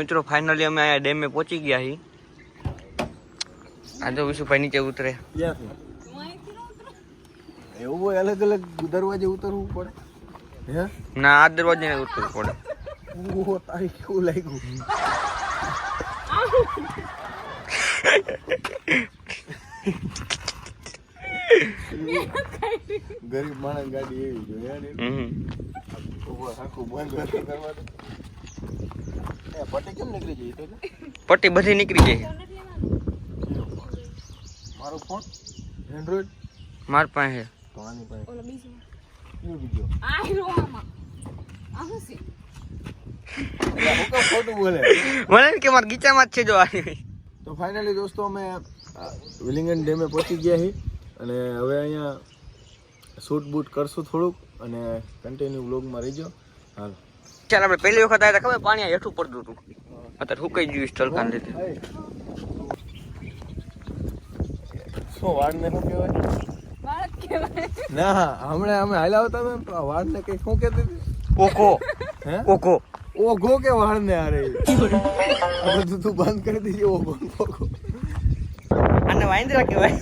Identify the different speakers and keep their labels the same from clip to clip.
Speaker 1: મિત્રો ફાઇનલી અમે અહીંયા ડેમે પહોંચી ગયા છીએ આ તો વિશુભાઈ નીચે ઉતરે.
Speaker 2: એવું હોય અલગ અલગ દરવાજે ઉતરવું પડે. હે?
Speaker 1: ના આ દરવાજે ઉતરવું પડે.
Speaker 2: ઓહો તારી કેવું લાગ્યું? ગરીબ માણસ ગાડી એવી જોઈએ આખું બંધ એ પટ્ટી કેમ નીકળી ગઈ તો
Speaker 1: પટ્ટી બધી નીકળી ગઈ.
Speaker 2: મારો ફોન? એન્ડ્રોઈડ
Speaker 1: માર પાસે.
Speaker 2: તો આની પાસે.
Speaker 3: ઓલો બીજો.
Speaker 2: કયો બીજો.
Speaker 3: આ હીરો આમાં. આ છે?
Speaker 2: હું કેમ ખોટું બોલે?
Speaker 1: મને કે મારા ગીચામાં જ છે જો આ.
Speaker 2: તો ફાઇનલી દોસ્તો અમે વિલિંગન ડેમે પહોંચી ગયા છીએ અને હવે અહીંયા શૂટ બૂટ કરશું થોડુંક અને કન્ટિન્યુ બ્લોગમાં રહીજો. હાલ.
Speaker 1: ચાલ આપણે પહેલી વખત આવ્યા હતા ખબર? પાણી હેઠું પડતું હતું. અત્યારે સુકાઈ ગયું સ્ટલકાન લીધે.
Speaker 2: શું વાળને શું કહેવાય? ના હમણાં અમે હાલ્યા હતા ને તો વાળને કઈ શું કહેતી હતી?
Speaker 1: ઓકો
Speaker 2: હે?
Speaker 1: ઓકો
Speaker 2: ઓઘો કે વાળને આ રહી? આ તું બંધ કરી દીધી ઓઘો ઓઘો.
Speaker 1: અને વાંદરા કહેવાય.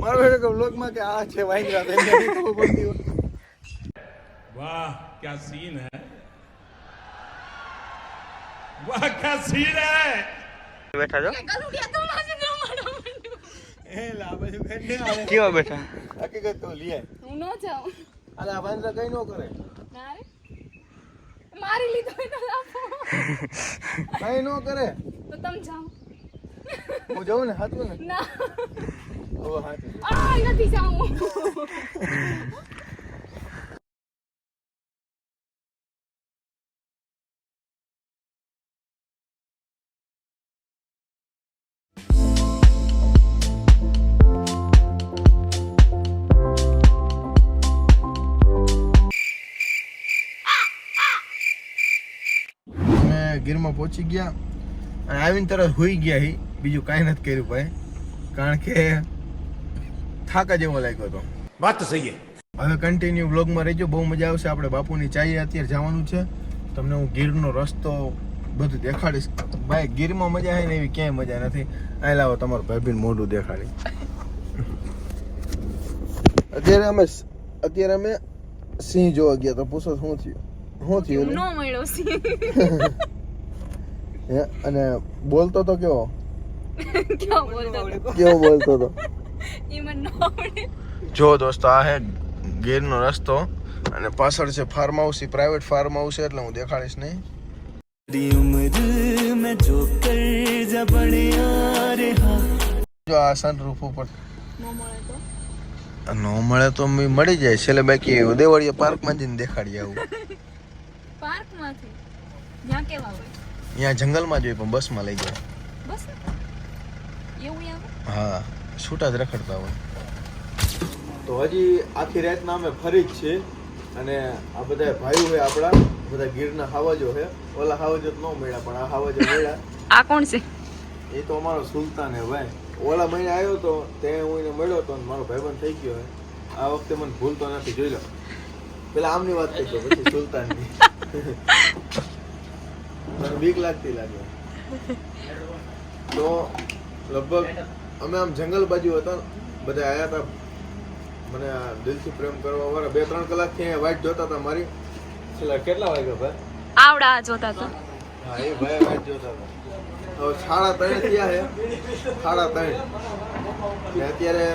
Speaker 2: મારો બેટો કે બ્લોગમાં કે આ છે વાંદરા તો એમને ખબર પડતી હોય.
Speaker 4: वाह क्या सीन है वाह क्या सीन है
Speaker 1: બેઠા છો
Speaker 3: કલુડિયા તો માસે ન મારો
Speaker 2: એ લા બાજુ કઈ નહીં આવે
Speaker 1: કેવા બેઠા
Speaker 2: હકીકત તો લે
Speaker 3: હું ન જાઉં
Speaker 2: અલે આ વાંદરા કઈ ન કરે
Speaker 3: ના રે મારી લીધો હોય તો લાફો
Speaker 2: કઈ ન કરે
Speaker 3: તો તમે જાઓ
Speaker 2: હું જાઉં ને હાથું ને
Speaker 3: ના
Speaker 2: ઓ હાથું
Speaker 3: આ નથી જાઉં
Speaker 2: ગીરમાં પહોંચી ગયા અને આવીને તરત હોઈ ગયા હી. બીજું કાંઈ નથી કર્યું ભાઈ. કારણ કે થાકા જેવો લાગ્યો હતો.
Speaker 4: વાત તો સહી
Speaker 2: હવે કન્ટિન્યુ વ્લોગમાં રહેજો. બહુ મજા આવશે. આપણે બાપુની ચાઈએ અત્યારે જવાનું છે. તમને હું ગીરનો રસ્તો બધું દેખાડીશ. ભાઈ ગીરમાં મજા આવે ને એવી ક્યાંય મજા નથી. અહીં લાવો તમારું ભાઈ મોઢું દેખાડી. અત્યારે અમે અત્યારે અમે સિંહ જોવા ગયા તો પૂછો શું થયું? શું થયું?
Speaker 3: ન મળ્યો સિંહ?
Speaker 2: હે? અને બોલતો તો કેવો?
Speaker 3: કેવો બોલતો
Speaker 2: કેવો બોલતો તો? જો દોસ્તો આ હે ગેરનો રસ્તો અને પાછળ છે ફાર્મ હાઉસ એ પ્રાઇવેટ ફાર્મ હાઉસ એટલે હું દેખાડીશ નહીં. જો આ સનરૂફ ઉપર.
Speaker 3: ન મળે તો?
Speaker 2: નો મળે તો મી મળી જાય. છેલ્લે બાકી દેવળિયા પાર્કમાં જઈને દેખાડી આવું.
Speaker 3: પાર્કમાંથી જ્યાં કેવા હોય?
Speaker 2: અહીંયા જંગલમાં જોઈએ પણ બસમાં લઈ જાય
Speaker 3: બસ એવું
Speaker 2: હા છૂટા જ રખડતા હોય. તો હજી આખી રાતના અમે ફરી જ છે અને આ બધા ભાઈઓ હોય આપણા બધા ગીરના હાવાજો છે. ઓલા હાવજો તો ન મળ્યા પણ આ હાવાજો મળ્યા.
Speaker 3: આ કોણ છે?
Speaker 2: એ તો અમારો સુલતાન હે ભાઈ. ઓલા મહિને આવ્યો તો તે હું એને મળ્યો તો મારો ભાઈબંધ થઈ ગયો હે આ વખતે મને ભૂલતો નથી જોઈ લો. પેલા આમની વાત કરતો પછી સુલતાનની. મને બીક લાગતી લાગે. તો લગભગ અમે આમ જંગલ બાજુ હતા બધા આવ્યા હતા મને આ દિલથી પ્રેમ કરવા વાળા બે ત્રણ કલાકથી અહીંયા વાઇટ જોતા હતા મારી. છેલ્લા કેટલા વાગ્યા ભાઈ?
Speaker 3: આવડા જોતા હતા
Speaker 2: હા એ ભાઈ વાઇટ જોતા હતા હવે સાડા ત્રણ થયા છે. સાડા ત્રણ. ને અત્યારે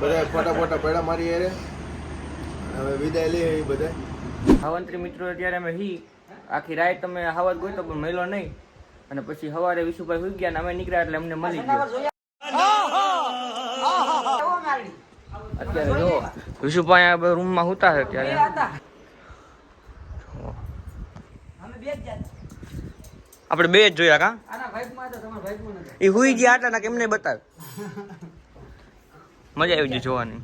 Speaker 2: બધા ફોટા ફોટા પડ્યા મારી અરે હવે વિદાય લઈ એ બધા
Speaker 1: હવંત્રી મિત્રો અત્યારે અમે હી આખી રાત તમે હવા ગયો તો પણ મળ્યો નહીં. અને પછી સવારે વિશુભાઈ સુઈ ગયા ને અમે નીકળ્યા એટલે અમને મળી ગયો. અત્યારે જો વિશુભાઈ આ રૂમમાં સુતા છે અત્યારે. આપણે બે જ જોયા કા? એ હુઈ ગયા હતા ના કેમને બતાવ? મજા આવી ગઈ જોવાની.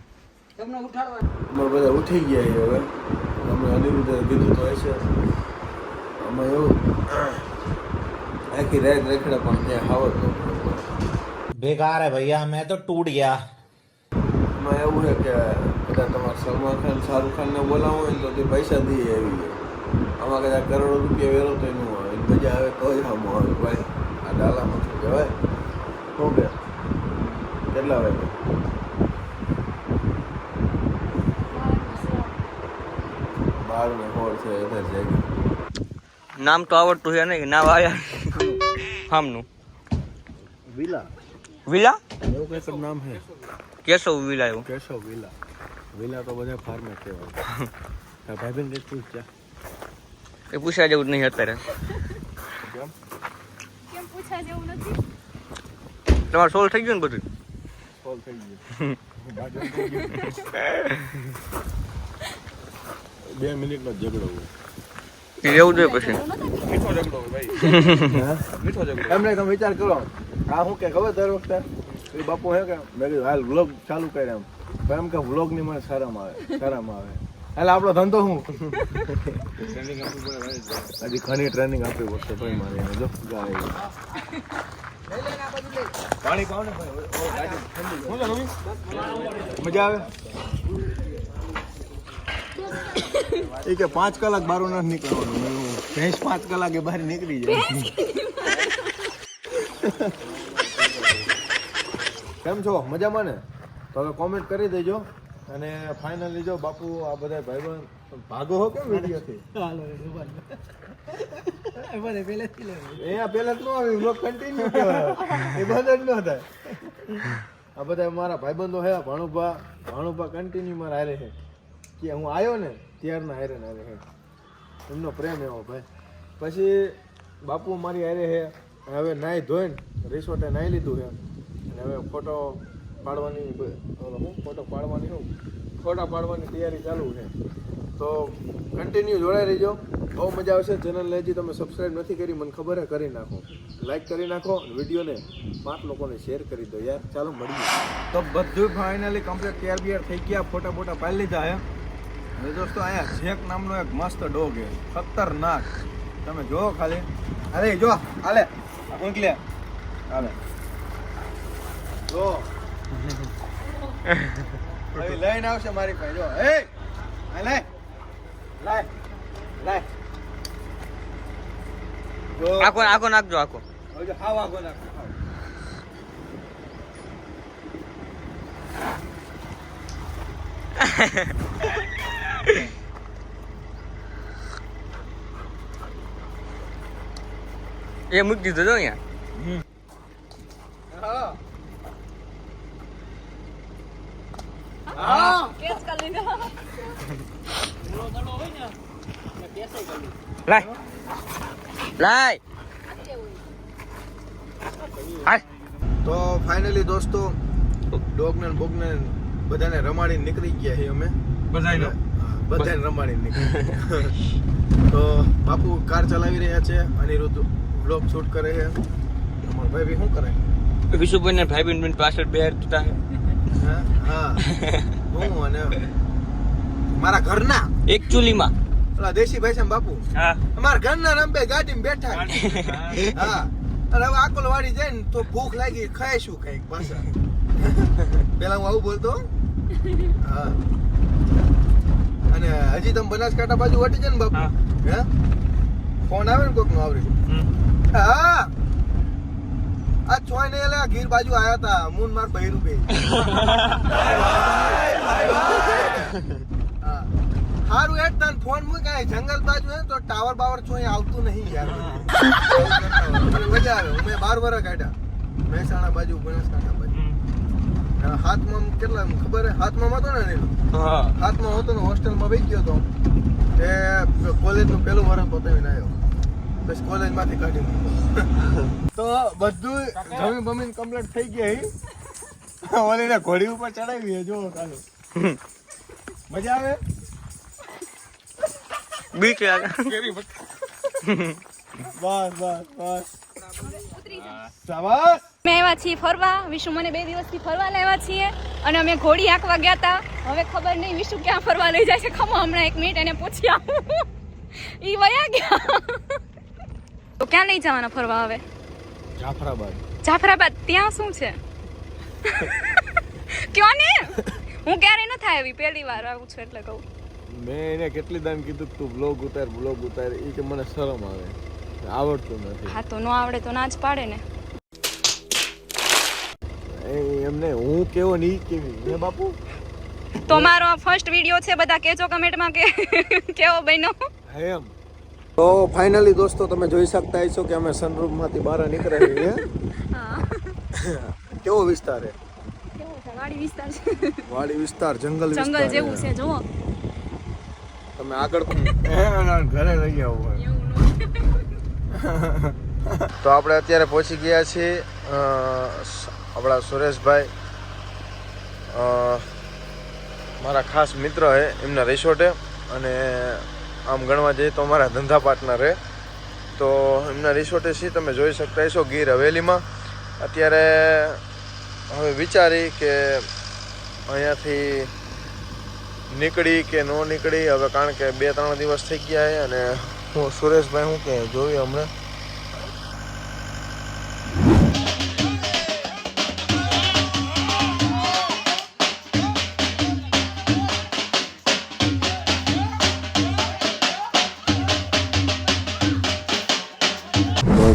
Speaker 2: બધા ઉઠી ગયા હવે. અમે અનિરુદ્ધ કીધું તો હશે. એમાં એવું આખી રાત રેખડે પણ ત્યાં હાવ
Speaker 5: બેકાર હે ભૈયા મેં તો તૂટ ગયા.
Speaker 2: એમાં એવું છે કે કદાચ તમારે સલમાન ખાન શાહરૂખ ખાનને બોલાવું હોય તો તે પૈસા દઈએ એવી આમાં કદાચ કરોડો રૂપિયા વેરો તો એનું હોય. મજા આવે તો જ આમ આવે ભાઈ આ ડાલામાં કહેવાય? શું કે? કેટલા વાગે? બાર ને હોળ છે એ જગ્યા
Speaker 1: નામ તો આવડતું છે નહીં નામ આવ્યા આમનું
Speaker 2: વિલા.
Speaker 1: વિલા?
Speaker 2: એવું કંઈક નામ છે?
Speaker 1: કેશવ વિલા એવું.
Speaker 2: કેશવ વિલા. વિલા તો બધા ફાર્મે કહેવાય. ભાઈબંધ કંઈક પૂછ જા.
Speaker 1: એ પૂછ્યા જેવું જ નહીં અત્યારે.
Speaker 2: કેમ?
Speaker 3: કેમ પૂછા જેવું નથી?
Speaker 1: તમારું સોલ્વ થઈ ગયું ને બધું?
Speaker 2: સોલ્વ થઈ ગયું. ભાઈબંધ થઈ ગયું. બે મિનિટનો જ ઝઘડો હોય.
Speaker 1: એ રહેવું જોઈએ પછી.
Speaker 4: મીઠો ઝઘડો ભાઈ. મીઠો ઝઘડો.
Speaker 2: એમને તમે વિચાર કરો. આ શું કે ખબર દર વખતે? એ બાપુ હે કે મેં કીધું હાલ વ્લોગ ચાલુ કરે એમ. તો એમ કે વ્લોગની મને શરમ આવે શરમ આવે. એટલે આપણો ધંધો શું? હજી ઘણી ટ્રેનિંગ આપવી પડશે ભાઈ મારે એને જો ગાય. પાણી પાવ ને? મજા આવે? એ કે પાંચ કલાક બહાર નથી નીકળવાનું. ભેંસ પાંચ કલાકે બહાર નીકળી જાય. કેમ છો? મજામાં ને? તો હવે કોમેન્ટ કરી દેજો. અને ફાઇનલી જો બાપુ આ બધા ભાઈબંધ ભાગો હો કેમ વિડીયોથી? એ પેલા જ ન આવી બ્લોગ કન્ટિન્યુ એ બંધ જ ન થાય. આ બધા મારા ભાઈબંધો હે ભાણુભા. ભાણુભા કન્ટિન્યુ મારા હારે છે કે હું આવ્યો ને ત્યારના હારે હારે હે. એમનો પ્રેમ એવો ભાઈ. પછી બાપુ મારી હારે હે. હવે નાહી ધોઈને રિસોર્ટે નાહી લીધું છે અને હવે ફોટો પાડવાની હું? ફોટો પાડવાની હું? ફોટા પાડવાની તૈયારી ચાલુ છે. તો કન્ટિન્યુ જોડાઈ રહેજો. બહુ મજા આવશે. ચેનલને હજી તમે સબસ્ક્રાઇબ નથી કરી, મને ખબર છે કરી નાખો. લાઈક કરી નાખો વિડીયોને પાંચ લોકોને શેર કરી દો યાર. ચાલો મળીએ. તો બધું ફાઇનલી કમ્પ્લીટ તૈયાર બિયાર થઈ ગયા. ફોટા ફોટા પાડી લીધા હે. હવે દોસ્તો અહીંયા જેક નામનો એક મસ્ત ડોગ છે. ખતરનાક. તમે જો ખાલી. અરે જો હાલે. મોકલે હાલે. જો. હવે લઈને આવશે મારી પાસે. જો. એ આ લે. લાય લાય
Speaker 1: આખો આખો નાખજો આખો.
Speaker 2: હવે હાવ આગો નાખજો હાવ.
Speaker 1: એ મૂકી દીધો જો અહીંયા
Speaker 2: હા હા
Speaker 3: કેસ કરી લીધો
Speaker 1: લાય લાય હાય
Speaker 2: તો ફાઇનલી દોસ્તો ડોગ ને બોગ ને બધાને રમાડીને નીકળી ગયા છીએ અમે.
Speaker 4: બધાય નો
Speaker 2: હા, બધાને રમાડીને નીકળી. તો બાપુ કાર ચલાવી રહ્યા છે અનિરુદ્ધ બ્લોગ શૂટ કરે છે. અમારો ભાઈ બી શું કરે?
Speaker 1: વિશુભાઈ ને ભાઈ બેન પાછળ બે તા
Speaker 2: હા હા. હું અને મારા ઘરના.
Speaker 1: એક ચૂલીમાં.
Speaker 2: ઓલા દેશી ભાઈ છે બાપુ?
Speaker 1: હા.
Speaker 2: અમારા ઘરના રંબે ગાડીમાં બેઠા હા. અને હવે આકોલ વાળી જાય ને તો ભૂખ લાગી ખાઈશું કંઈક પાછા. પેલા હું આવું બોલતો. હા. અને હજી તમે બનાસકાંઠા બાજુ વટી છે ને બાપુ. હે. ફોન આવે ને કોક નો આવરી હા. આ છોય ને એલા ગીર બાજુ આયા તા મૂન માર બૈરું બે. હારું એટ તન ફોન મૂક કાંઈ જંગલ બાજુ હે તો ટાવર બાવર છો આવતું નહીં યાર. મજા આવે. મેં બાર વરસ કાઢ્યા. મહેસાણા બાજુ બનાસકાંઠા બાજુ. હાથમાં આમ કેટલા ખબર હે? હાથમાં હતો ને નીલો
Speaker 1: હા.
Speaker 2: હાથમાં હતો ને હોસ્ટેલમાં વહી ગયો હતો એ કોલેજનું પહેલું વર્ષ પતાવીને આવ્યો બસ કોલેજમાંથી કાઢી તો બધું જમીન બમીન કમ્પ્લીટ થઈ ગઈ ઓલીને ઘોડી ઉપર ચડાવી છે જો કાલે મજા આવે?
Speaker 1: બીક લાગે.
Speaker 2: બસ બસ બસ.
Speaker 3: અમે આવ્યા છીએ ફરવા. વિશુ મને બે દિવસથી ફરવા લાવ્યા છીએ અને અમે ઘોડી આંકવા ગયા હતા હવે ખબર નહીં વિશુ ક્યાં ફરવા લઈ જાય છે. ખમો હમણાં એક મિનિટ એને પૂછી આવું. ઈ વયા ગયા. તો ક્યાં લઈ જવાના ફરવા હવે?
Speaker 2: જાફરાબાદ.
Speaker 3: જાફરાબાદ? ત્યાં શું છે? કયો ને? હું ક્યારે ન થાય આવી પહેલી વાર આવું છું એટલે કહું.
Speaker 2: મેં એને કેટલી દાન કીધું તું બ્લોગ ઉતાર બ્લોગ ઉતાર. એ કે મને શરમ આવે. આવડતું નથી.
Speaker 3: હા તો ન આવડે તો ના જ પાડે ને.
Speaker 2: એ એમને હું કેવો ને ઈ કેવી? હે બાપુ?
Speaker 3: તો મારો ફર્સ્ટ વીડિયો છે બધા કહેજો કમેન્ટમાં કે કેવો બન્યો.
Speaker 2: હે એમ. તો ફાઇનલી દોસ્તો તમે જોઈ શકતા હશો કે અમે સનરૂફમાંથી બહાર નીકળ્યા છીએ
Speaker 3: હા?
Speaker 2: કેવો વિસ્તાર છે?
Speaker 3: કેવો છે? વાડી વિસ્તાર છે.
Speaker 2: વાડી વિસ્તાર જંગલ
Speaker 3: જંગલ જેવું છે. જુઓ.
Speaker 2: તમે આગળ ઘરે લઈ આવો. તો આપણે અત્યારે પહોંચી ગયા છીએ આપણા સુરેશભાઈ. મારા ખાસ મિત્ર છે એમના રિસોર્ટે અને આમ ગણવા જઈએ તો મારા ધંધા પાર્ટનર છે તો એમના રિસોર્ટે છીએ, તમે જોઈ શકતા હશો ગીર હવેલીમાં. અત્યારે હવે વિચારી કે અહીંયાથી નીકળી કે ન નીકળી, હવે કારણ કે બે ત્રણ દિવસ થઈ ગયા છે અને હું સુરેશભાઈ હું કે જોયું હમણાં?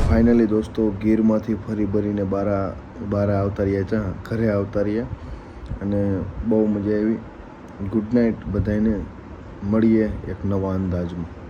Speaker 2: ફાઇનલી દોસ્તો ગીરમાંથી ફરી ભરીને બારા બારા આવતા રહ્યા છે ઘરે આવતા રહ્યા અને બહુ મજા આવી. ગુડ નાઇટ બધાને મળીએ એક નવા અંદાજમાં.